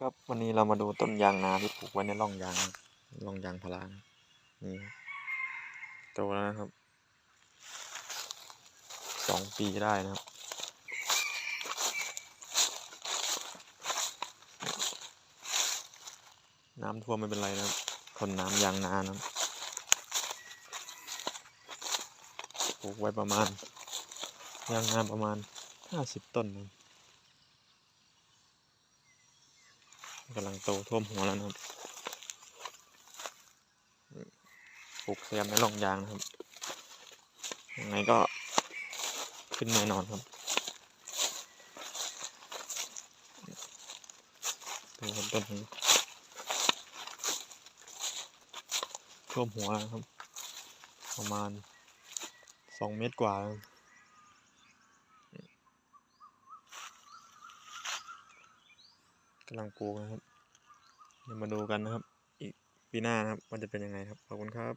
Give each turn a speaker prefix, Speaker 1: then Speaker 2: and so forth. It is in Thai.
Speaker 1: ครับวันนี้เรามาดูต้นยางนาที่ปลูกไว้ในร่องยางร่องยางพารานะนี่ครับโตแล้วนะครับสองปีได้นะครับ น้ำท่วมไม่เป็นไรนะครับทนน้ำยางนานะครับปลูกไว้ประมาณยางนาประมาณห้าสิบต้นนะครับ กำลังโตท่วมหัวแล้วนะครับปลูกแซมในร่องยางนะครับ ยังไงก็ขึ้นแน่นอนครับดูครับต้นนี้ท่วมหัวแล้วครับ ประมาณสองเมตรกว่าแล้ว กำลังปลูกนะครับ เดี๋ยวมาดูกันนะครับ อีกปีหน้านะครับ มันจะเป็นยังไงครับ ขอบคุณครับ